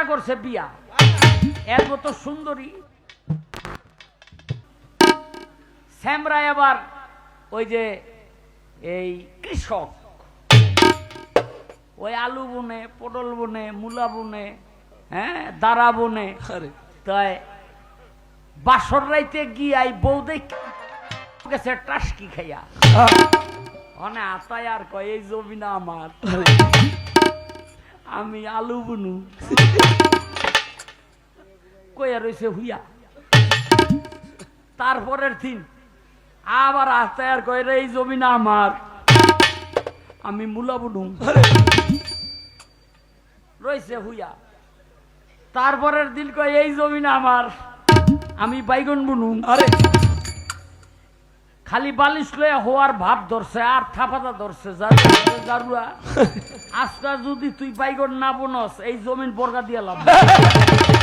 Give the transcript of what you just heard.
শ্যামরা করছে বিয়া। এর মতো সুন্দরী। শ্যামরা এবার ওই যে এই কৃষক। ওই আলু বনে পটল বনে মূলা বনে হ্যাঁ দাঁড়া বনে। তাই বাসর রাইতে গিয়াই বউ গেছে টাসকি খাইয়া। অনে আতায় আর কয় এই জমি না আমার আমি আলু বুনু। কইয়া রইছে হুইয়া। তারপরের দিন আবার আস্তায় আর কয় এই জমি না আমার। আমি মুলা বুনু। রইছে হুইয়া। তারপরের দিন কয় এই জমি না আমার। আমি বাইগন বুনু। আরে। খালি বালিশ লয়ে হওয়ার ভাব ধরছে আর থাপাতা ধরছে জারু- জারুয়া আজকা যদি তুই বাইগর না বনস এই জমিন বর্গা দিয়ালাম